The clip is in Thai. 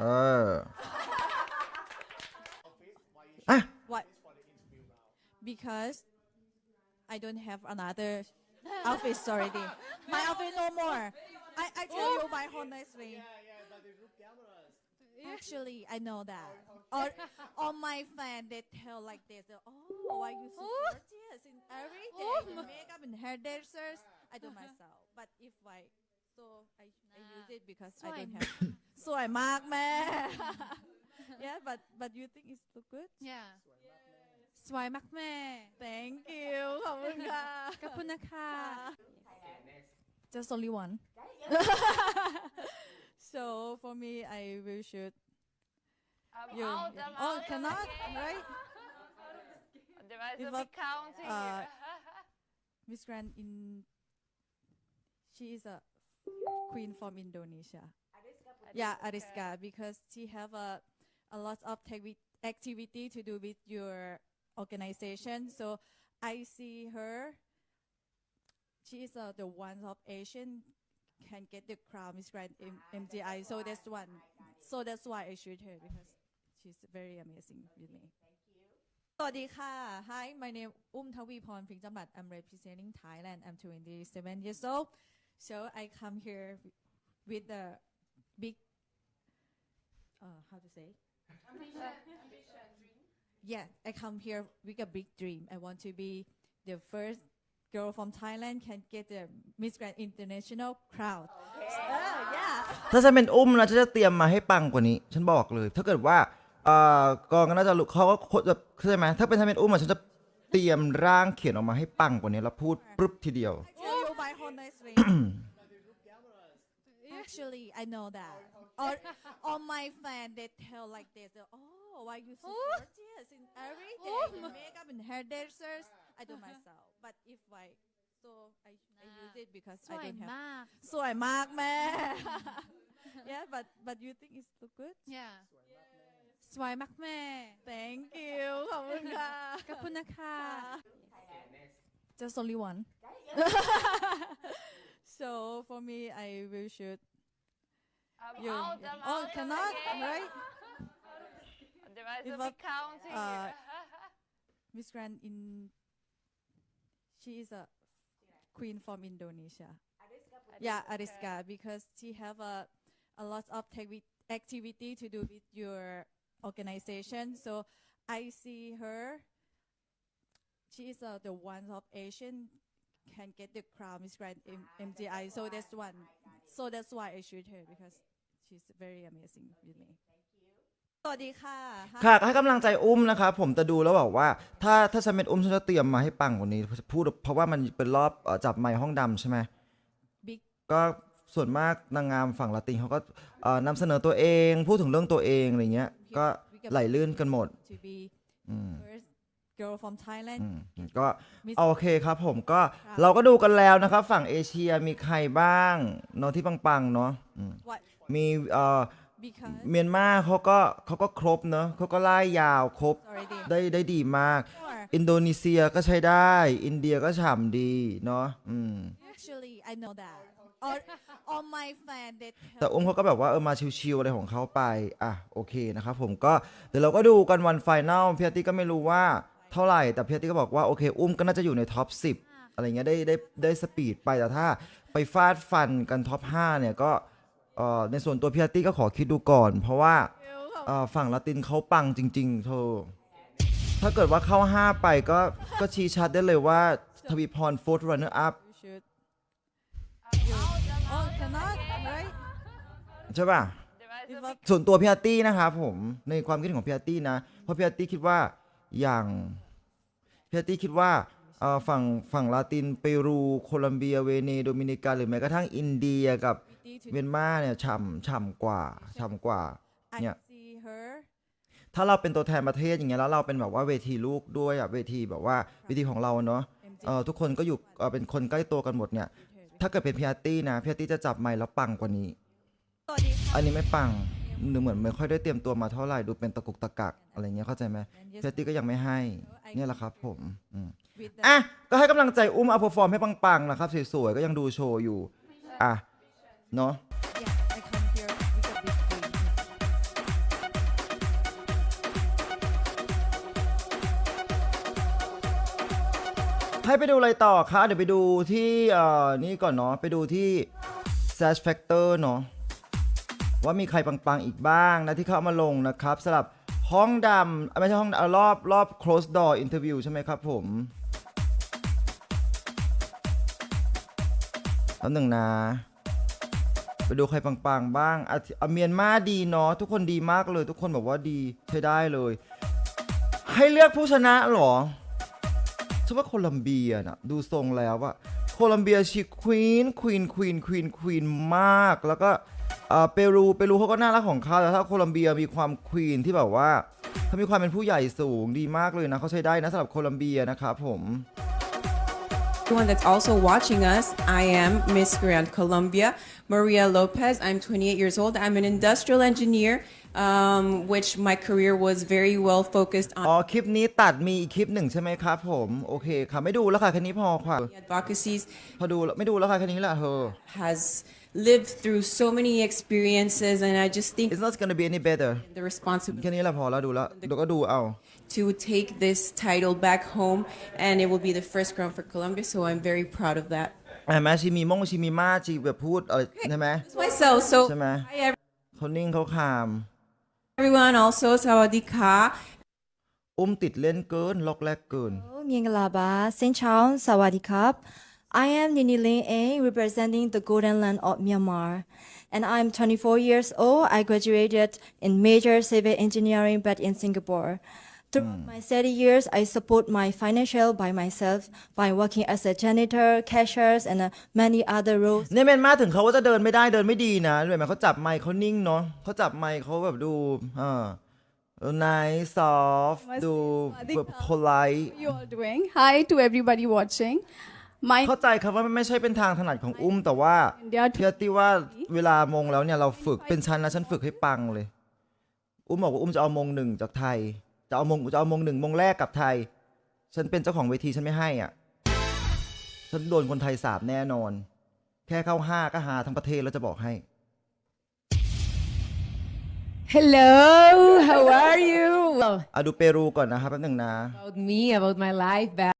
เออ อ่ะ What? Because I don't have another outfit already. My outfit no more. I, I tell you my honestly. Actually, I know that. All, all my fans they tell like this. Oh, why you so gorgeous in every day in makeup and hair dancers. I do myself, but if I so I, I use it because I don't have. สวยมากแม่ yeah, but but you think it look good? yeah สวยมากแม่ Thank you ขอบคุณค่ะ ขอบคุณนะคะ Just only one. so for me, I will shoot I'm you. out, I'm oh, out. cannot, right? There was If a I- big counting uh, here. Miss Grand in. She is a queen from Indonesia. Yeah, Ariska, because she have a a lot of activi- activity to do with your organization. So I see her. She is uh, the one of Asian can get the crown Miss Grand M- MGI. So that's one. So that's why I shoot her because she's very amazing with me. สวัสดีค่ะ Hi my name อุ้มทวีพรพิงจำบัด I'm representing Thailand I'm 27 years old so I come here with the big uh, how to say yeah I come here with a big dream I want to be the first girl from Thailand can get the Miss Grand International crowd oh yeah ถ้าฉันเป็นอุ้มนะฉันจะเตรียมมาให้ปังกว่านี้ ฉันบอกเลย ถ้าเกิดว่าเอ่อกองก็น่าจะรู้เขาก็จะเข้าใจไหมถ้าเป็นฉันเป็นอุ้มอะฉันจะเตรียมร่างเขียนออกมาให้ปังกว่านี้แล้วพูดปุ๊บทีเดียว I tell you my honestly Actually, I know that. All, all my fans they tell like this. Oh, why you so gorgeous in every day in makeup and hair dancers. I do myself, but if I so I, I use it because สวย I don't have. มาก สวยมากแม่ yeah, but but you think it look good? yeah สวยมากแม่ Thank you ขอบคุณค่ะ ขอบคุณนะคะ Just only one. so for me, I will shoot I'm you. out, I'm oh, out. cannot, right? There was If a I- big counting uh, here. Miss Grand in she is a queen from Indonesia. Yeah, Ariska, because she have a a lot of activi- activity to do with your organization. So I see her. She is uh, the one of Asian can get the crown Miss Grand M- MGI. So that's one. So that's why I shoot her because she's very amazing with me. สวัสดีค่ะ Hi ค่ะก็ให้กำลังใจอุ้มนะครับผมจะดูแล้วบอกว่า ถ้าถ้าฉันเป็นอุ้มฉันจะเตรียมมาให้ปังกว่านี้พูดเพราะว่ามันเป็นรอบเอ่อจับไมค์ห้องดำใช่ไหม Big ก็ส่วนมากนางงามฝั่งละตินเขาก็เอ่อนำเสนอตัวเองพูดถึงเรื่องตัวเองอะไรเงี้ย ก็ไหลลื่นกันหมด to be อืม first girl from Thailand อืมก็ Miss โอเคครับผมก็ครับเราก็ดูกันแล้วนะครับ ฝั่งเอเชียมีใครบ้างเนาะที่ปังๆเนาะอืม what มีเอ่อ because เมียนมาเขาก็เขาก็ครบเนาะเขาก็ไล่ยาวครบ already ได้ได้ดีมาก Sure. อินโดนีเซียก็ใช้ได้ อินเดียก็ฉ่ำดีเนาะอืม actually I know that all all my fans they แต่ tell อุ้มเขาก็แบบว่าเออมาชิวๆอะไรของเขาไปอะโอเคนะครับผมก็เดี๋ยวเราก็ดูกันวันไฟแนลพี่อาร์ตี้ก็ไม่รู้ว่าเท่าไหร่แต่พี่อาร์ตี้ก็บอกว่าโอเค อุ้มก็น่าจะอยู่ในท็อป 10 อะไรเงี้ยได้ได้ได้สปีดไปแต่ถ้าไปฟาดฟันกันท็อป 5 เนี่ยก็ เอ่อในส่วนตัวพี่อาร์ตี้ก็ขอคิดดูก่อน เพราะว่าเอ่อฝั่งละตินเขาปังจริง ๆ เธอ ถ้าเกิดว่าเข้า 5 ไปก็ก็ชี้ชัดได้เลยว่าทวีพรโฟร์รันเนอร์อัพ you should I'm out, I'm oh out. cannot right ใช่ป่ะ There was if a I big ส่วนตัวพี่อาร์ตี้นะครับผมในความคิดเห็นของพี่อาร์ตี้นะ เพราะพี่อาร์ตี้คิดว่าอย่างพี่อาร์ตี้คิดว่า เอ่อฝั่งฝั่งลาตินเปรูโคลัมเบียเวเนโดมินิกาหรือแม้กระทั่งอินเดียกับ need to เมียนมาเนี่ยฉ่ำฉ่ำกว่าฉ่ำกว่า I เนี่ย see her ถ้าเราเป็นตัวแทนประเทศอย่างเงี้ยแล้วเราเป็นแบบว่าเวทีลูกด้วยอะเวทีแบบว่าเวทีของเราเนาะ MG เอ่อทุกคนก็อยู่เอ่อเป็นคนใกล้ตัวกันหมดเนี่ย ถ้าเกิดเป็นพี่อาร์ตี้นะพี่อาร์ตี้จะจับไมค์แล้วปังกว่านี้ สวัสดีค่ะอันนี้ไม่ปังหรือเหมือนไม่ค่อยได้เตรียมตัวมาเท่าไหร่ดูเป็นตะกุกตะกักอะไรเงี้ยเข้าใจไหม Yes พี่อาร์ตี้ก็ยังไม่ให้ เนี่ยแหละครับ ผมอืม with the อะ ก็ให้กำลังใจอุ้มอัพอฟอร์มให้ปังๆนะครับ สวยๆ ก็ยังดูโชว์อยู่ อะ เนาะ Yeah, ให้ไปดูอะไรต่อคะ เดี๋ยวไปดูที่เอ่อนี่ก่อนเนาะ ไปดูที่ Search Factor เนาะ ว่ามีใครปังๆอีกบ้างนะที่เข้ามาลงนะครับสำหรับห้องดำไม่ใช่ห้องรอบรอบ close door interview ใช่ไหมครับผม แล้วหนึ่งนะไปดูใครปังๆบ้างอะอะเมียนมาดีเนาะทุกคนดีมากเลย ทุกคนบอกว่าดีใช้ได้เลย ให้เลือกผู้ชนะหรอฉันว่าโคลัมเบียนะดูทรงแล้วอะโคลัมเบียชีควีนควีนควีนควีนควีนมากแล้วก็เอ่อเปรูเปรูเขาก็น่ารักของเขาแต่ถ้าโคลัมเบียมีความควีนที่แบบว่าเขามีความเป็นผู้ใหญ่สูงดีมากเลยนะเขาใช้ได้นะสำหรับโคลัมเบียนะครับผม Everyone that's also watching us, I am Miss Grand Colombia, Maria Lopez. I'm 28 years old. I'm an industrial engineer, um, which my career was very well focused อ๋อ on คลิปนี้ตัดมีอีกคลิปหนึ่งใช่ไหมครับผมโอเคค่ะไม่ดูแล้วค่ะแค่นี้พอค่ะ advocacies, พอดูแล้วไม่ดูแล้วค่ะแค่นี้แหละเธอ has lived through so many experiences, and I just think It's not gonna be any better the responsibility แค่นี้แหละพอแล้วดูแล้วเดี๋ยวก็ดูเอา to take this title back home, and it will be the first crown for Colombia, so I'm very proud of that. เห็นไหมชีมีมงชีมีมาชีแบบพูดอะไรใช่ไหม That's myself. So, ใช่ไหม hi เขานิ่งเขาคาม everyone. Also, Sawadika. อุ้มติดเล่นเกิน ล็อกแรกเกิน Mingalaba, Saint Charles, Sawadikap. I am Nini Lin A, representing the Golden Land of Myanmar. And I'm 24 years old. I graduated in major civil engineering but in Singapore. Throughout my study years, I support my financial by myself by working as a janitor, cashiers, and uh, many other roles. เนี่ยเมนมาถึงเขาว่าจะเดินไม่ได้เดินไม่ดีนะเลยไหมเขาจับไมค์เขานิ่งเนาะเขาจับไมค์เขาแบบดูอ่า nice soft ดูแบบ polite you all doing? Hi to everybody watching. My เข้าใจครับว่ามันไม่ใช่เป็นทางถนัดของอุ้ม แต่ว่า India เพียตีว่าเวลามงแล้วเนี่ยเราฝึกเป็นชั้นนะฉันฝึกให้ปังเลย อุ้มบอกว่าอุ้มจะเอามงหนึ่งจากไทย จะเอามงจะเอามงหนึ่งมงแรกกับไทย ฉันเป็นเจ้าของเวทีฉันไม่ให้อะ ฉันโดนคนไทยสาบแน่นอน แค่เข้าห้าก็หาทั้งประเทศแล้วจะบอกให้ Hello, how are you? Well, อะดูเปรูก่อนนะครับแป๊บหนึ่งนะ about me, about my life back.